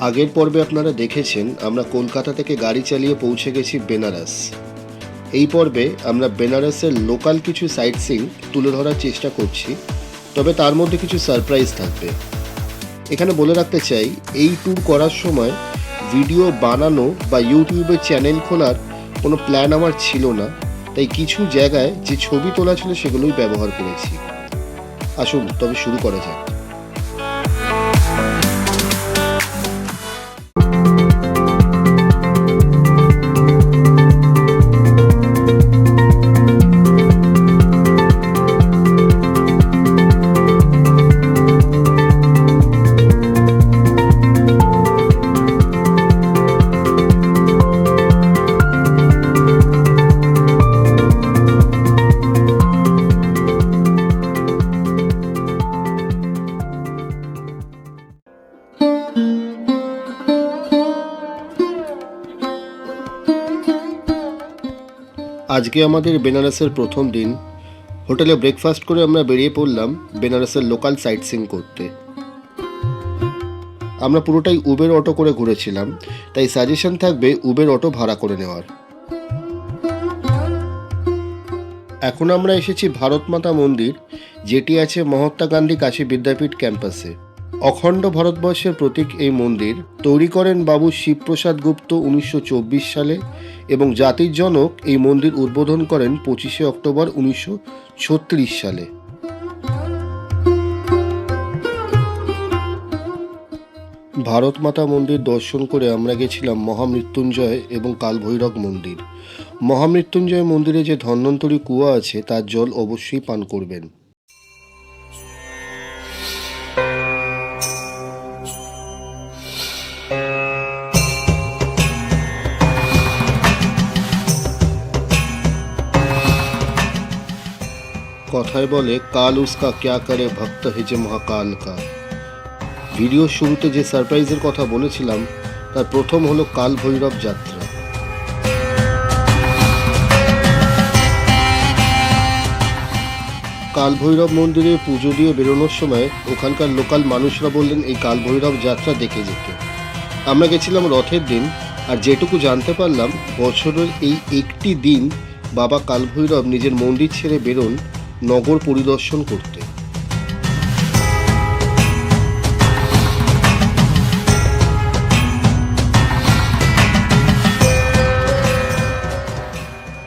আগের পর্বে আপনারা দেখেছেন, আমরা কলকাতা থেকে গাড়ি চালিয়ে পৌঁছে গেছি বেনারস। এই পর্বে আমরা বেনারসের লোকাল কিছু সাইট সিং তুলে ধরার চেষ্টা করছি, তবে তার মধ্যে কিছু সারপ্রাইজ থাকবে। এখানে বলে রাখতে চাই, এই ট্যুর করার সময় ভিডিও বানানো বা ইউটিউবে চ্যানেল খোলার কোনো প্ল্যান আমার ছিল না, তাই কিছু জায়গায় যে ছবি তোলা ছিল সেগুলোই ব্যবহার করেছি। আসুন, তবে শুরু করা যাক। আজকে আমাদের বেনারসের প্রথম দিন। হোটেলে ব্রেকফাস্ট করে আমরা বেরিয়ে পড়লাম বেনারসের লোকাল সাইট সিং করতে। আমরা পুরোটাই উবের অটো করে ঘুরেছিলাম, তাই সাজেশন থাকবে উবের অটো ভাড়া করে নেওয়ার। এখন আমরা এসেছি ভারত মাতা মন্দির, যেটি আছে মহাত্মা গান্ধী কাশী বিদ্যাপীঠ ক্যাম্পাসে। অখণ্ড ভারতবর্ষের প্রতীক এই মন্দির তৈরি করেন বাবু শিবপ্রসাদ গুপ্ত উনিশশো চব্বিশ সালে এবং জাতির জনক এই মন্দির উদ্বোধন করেন পঁচিশে অক্টোবর উনিশশো ছত্রিশ সালে। ভারত মাতা মন্দির দর্শন করে আমরা গেছিলাম মহামৃত্যুঞ্জয় এবং কালভৈরব মন্দির। মহামৃত্যুঞ্জয় মন্দিরে যে ধন্বন্তরী কুয়া আছে তার জল অবশ্যই পান করবেন। কথায় বলে, কাল উস্কা ক্যা করে ভক্ত হেজে মহাকাল কা। ভিডিও শুরুতে যে সারপ্রাইজের কথা বলেছিলাম, তার প্রথম হলো কাল ভৈরব যাত্রা। কাল ভৈরব মন্দিরে পুজো দিয়ে বেরোনোর সময় ওখানকার লোকাল মানুষরা বললেন, এই কাল ভৈরব যাত্রা দেখে যেতে। আমরা গেছিলাম রথের দিন, আর যেটুকু জানতে পারলাম, বছরের এই একটি দিন বাবা কালভৈরব নিজের মন্দির ছেড়ে বেরোন নগর পরিদর্শন করতে।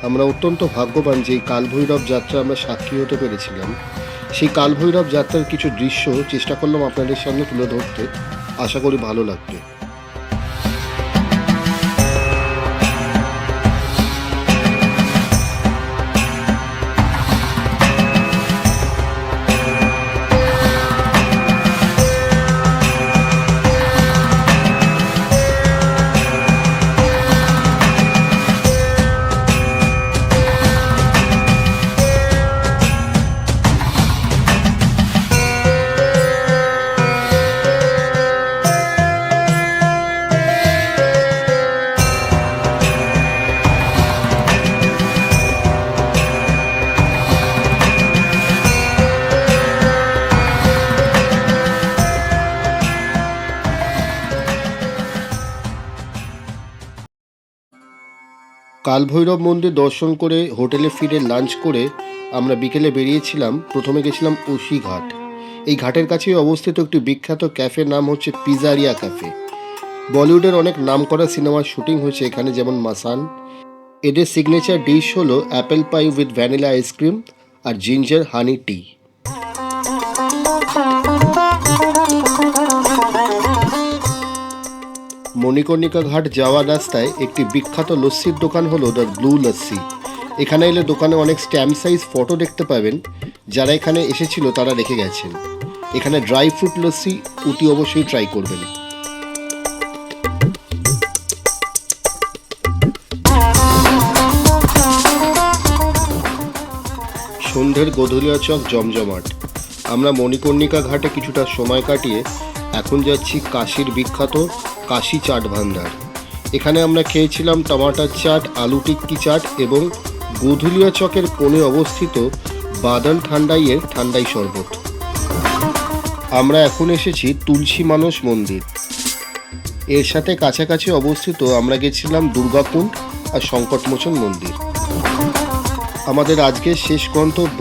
আমরা অত্যন্ত ভাগ্যবান যে কালভৈরব যাত্রা আমরা সাক্ষী হতে পেরেছিলাম। সেই কালভৈরব যাত্রার কিছু দৃশ্য চেষ্টা করলাম আপনাদের সামনে তুলে ধরতে। আশা করি ভালো লাগবে। কালভৈরব মন্দির দর্শন করে হোটেলে ফিরে লাঞ্চ করে আমরা বিকেলে বেরিয়েছিলাম। প্রথমে গেছিলাম ঘাট এই ঘাটের কাছেই অবস্থিত একটি বিখ্যাত ক্যাফের নাম হচ্ছে পিজারিয়া ক্যাফে। বলিউডের অনেক নামকরা সিনেমার শুটিং হয়েছে এখানে, যেমন মাসান। এদের সিগনেচার ডিশ হলো apple pie with vanilla ice cream R ginger honey tea Manikarnika ghat যাওয়ার রাস্তায় একটি বিখ্যাত লস্যির দোকান হলো দ্য ব্লু লস্যি এখানে এলে দোকানে অনেক স্ট্যাম্প সাইজ ফটো দেখতে পাবেন, যারা এখানে এসেছিল তারা রেখে গেছেন। এখানে ড্রাই ফ্রুট লস্যি অতি অবশ্যই ট্রাই করবেন। সন্ধ্যের গোধুলিয়া চক জমজমাট। আমরা মণিকর্ণিকা ঘাটে কিছুটা সময় কাটিয়ে এখন যাচ্ছি কাশির বিখ্যাত কাশি চাট ভান্ডার। এখানে আমরা খেয়েছিলাম টমাটার চাট, আলু টিক্কি চাট এবং গোধুলিয়া চকের কোণে অবস্থিত বাদান ঠান্ডাইয়ের ঠান্ডাই শরবত। আমরা এখন এসেছি তুলসী মানস মন্দির। এর সাথে কাছাকাছি অবস্থিত আমরা গেছিলাম দুর্গাকুণ্ড আর সংকটমোচন মন্দির। আমাদের আজকের শেষ গন্তব্য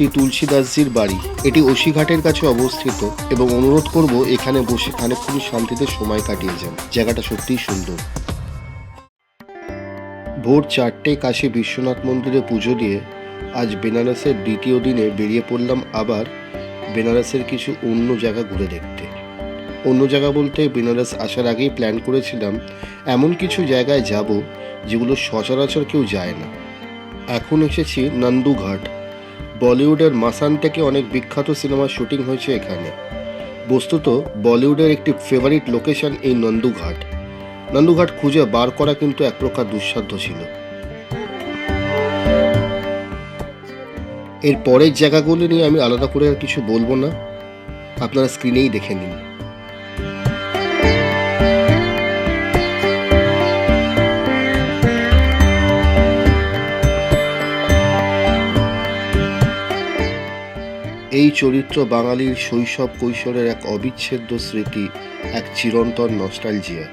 শ্রী তুলসীদাসজির বাড়ি। এটি ওশিঘাটের কাছে অবস্থিত এবং অনুরোধ করব এখানে বসে খানিকক্ষণ শান্তিতে সময় কাটিয়ে যান। জায়গাটা সত্যিই সুন্দর। ভোর চারটে কাশী বিশ্বনাথ মন্দিরে পুজো দিয়ে আজ বেনারসের দ্বিতীয় দিনে বেরিয়ে পড়লাম আবার বেনারসের কিছু অন্য জায়গা ঘুরে দেখতে। অন্য জায়গা বলতে বেনারস আসার আগেই প্ল্যান করেছিলাম এমন কিছু জায়গায় যাব যেগুলো সচরাচর কেউ যায় না। এখন এসেছি নন্দুঘাট। বলিউডের মাসান থেকে অনেক বিখ্যাত সিনেমার শুটিং হয়েছে এখানে। বস্তুত বলিউডের একটি ফেভারিট লোকেশন এই নন্দুঘাট। নন্দুঘাট খুঁজে বার করা কিন্তু এক প্রকার দুঃসাধ্য ছিল। এর পরের জায়গাগুলি নিয়ে আমি আলাদা করে আর কিছু বলব না। আপনারা স্ক্রিনেই দেখে নিন। এই চরিত্র বাঙালির শৈশব কৈশোরের এক অবিচ্ছেদ্য স্মৃতি এক চিরন্তন নস্টালজিয়া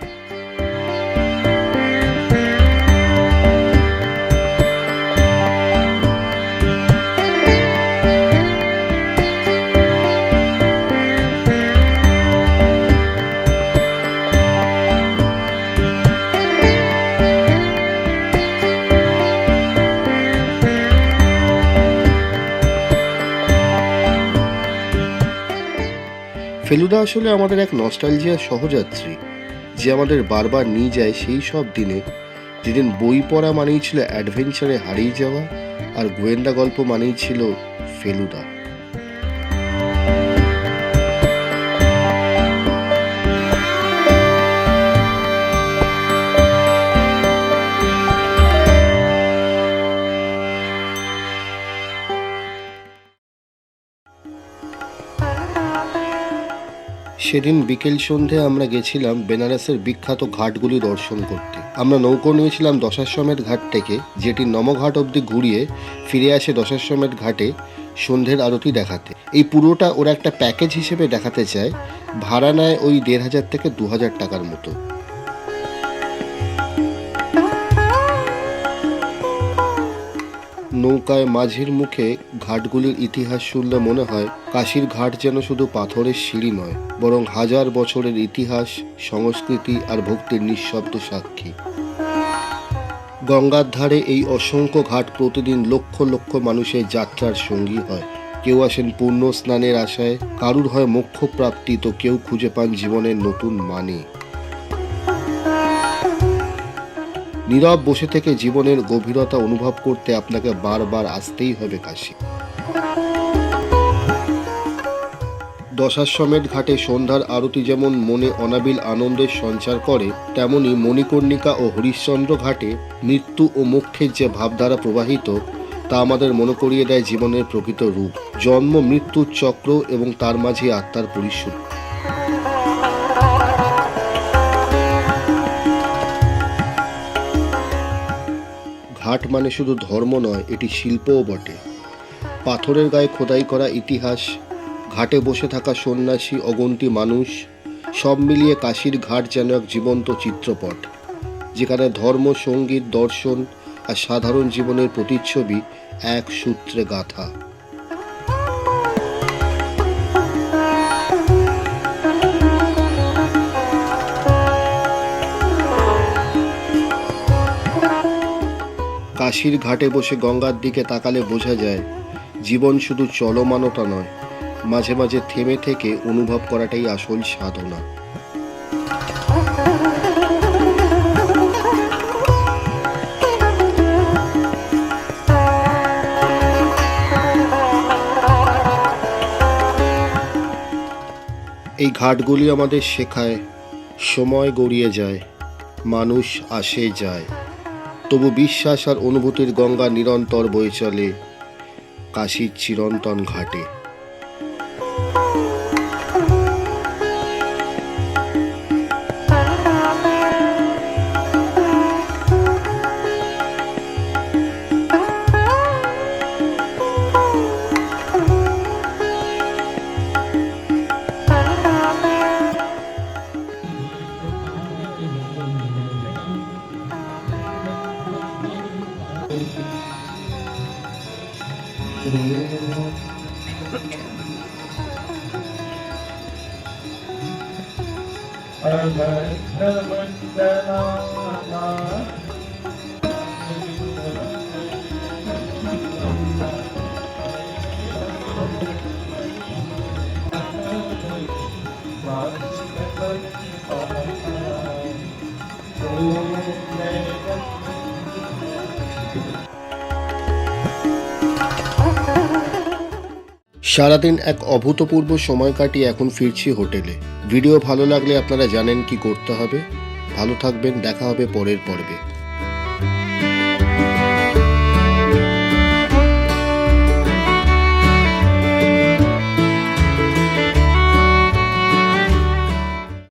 ফেলুদা আসলে আমাদের এক নস্টালজিয়া সহযাত্রী। যে আমাদের বারবার নিয়ে যায় সেই সব দিনে। যেদিন বই পড়া মানেই ছিল অ্যাডভেঞ্চারে হারিয়ে যাওয়া, আর গোয়েন্দা গল্প মানেই ছিল ফেলুদা। সেদিন বিকেল সন্ধে আমরা গেছিলাম বেনারসের বিখ্যাত ঘাটগুলি দর্শন করতে। আমরা নৌকো নিয়েছিলাম দশাশ্বমেধ ঘাট থেকে, যেটি নমঘাট অবধি ঘুরিয়ে ফিরে আসে দশাশ্বমেধ ঘাটে সন্ধ্যের আরতি দেখাতে। এই পুরোটা ওরা একটা প্যাকেজ হিসেবে দেখাতে চায়, ভাড়া নেয় ওই দেড় হাজার থেকে দু হাজার টাকার মতো। নৌকায় মাঝির মুখে ঘাটগুলির ইতিহাস শুনলে মনে হয় কাশীর ঘাট যেন শুধু পাথরের সিঁড়ি নয়, বরং হাজার বছরের ইতিহাস, সংস্কৃতি আর ভক্তির নিঃশব্দ সাক্ষী। গঙ্গার ধারে এই অসংখ্য ঘাট প্রতিদিন লক্ষ লক্ষ মানুষের যাত্রার সঙ্গী হয়। কেউ আসেন পূর্ণ স্নানের আশায়, কারুর হয় মোক্ষ প্রাপ্তি তো কেউ খুঁজে পান জীবনের নতুন মানে। নীরব বসে থেকে জীবনের গভীরতা অনুভব করতে আপনাকে বারবার আসতেই হবে কাশি। দশাশ্বমেধ ঘাটে সন্ধ্যার আরতি যেমন মনে অনাবিল আনন্দের সঞ্চার করে, তেমনি মণিকর্ণিকা ও হরিশ্চন্দ্র ঘাটে মৃত্যু ও মোক্ষের যে ভাবধারা প্রবাহিত, তা আমাদের মনে করিয়ে দেয় জীবনের প্রকৃত রূপ। জন্ম, মৃত্যুর চক্র এবং তার মাঝে আত্মার পরিশুদ্ধ। ঘাট মানে শুধু ধর্ম নয়, এটি শিল্পও বটে। পাথরের গায়ে খোদাই করা ইতিহাস, ঘাটে বসে থাকা সন্ন্যাসী, অগন্তি মানুষ, সব মিলিয়ে কাশির ঘাট যেন এক জীবন্ত চিত্রপট, যেখানে ধর্ম, সংগীত, দর্শন আর সাধারণ জীবনের প্রতিচ্ছবি এক সূত্রে গাথা। কাশীর ঘাটে বসে গঙ্গার দিকে তাকালে বোঝা যায়, জীবন শুধু চলমানতা নয়, মাঝে মাঝে থেমে থেকে অনুভব করাটাই আসল সাধনা। এই ঘাটগুলি আমাদের শেখায়, সময় গড়িয়ে যায়, মানুষ আসে যায়। তবু বিশ্বাস আর অনুভূতির গঙ্গা নিরন্তর বয়ে চলে। কাশির চিরন্তন ঘাটে। Hare uh, সারাদিন এক অভূতপূর্ব সময় কাটিয়ে এখন ফিরছি হোটেলে। ভিডিও ভালো লাগলে আপনারা জানেন কি করতে হবে। ভালো থাকবেন, দেখা হবে পরের পর্বে।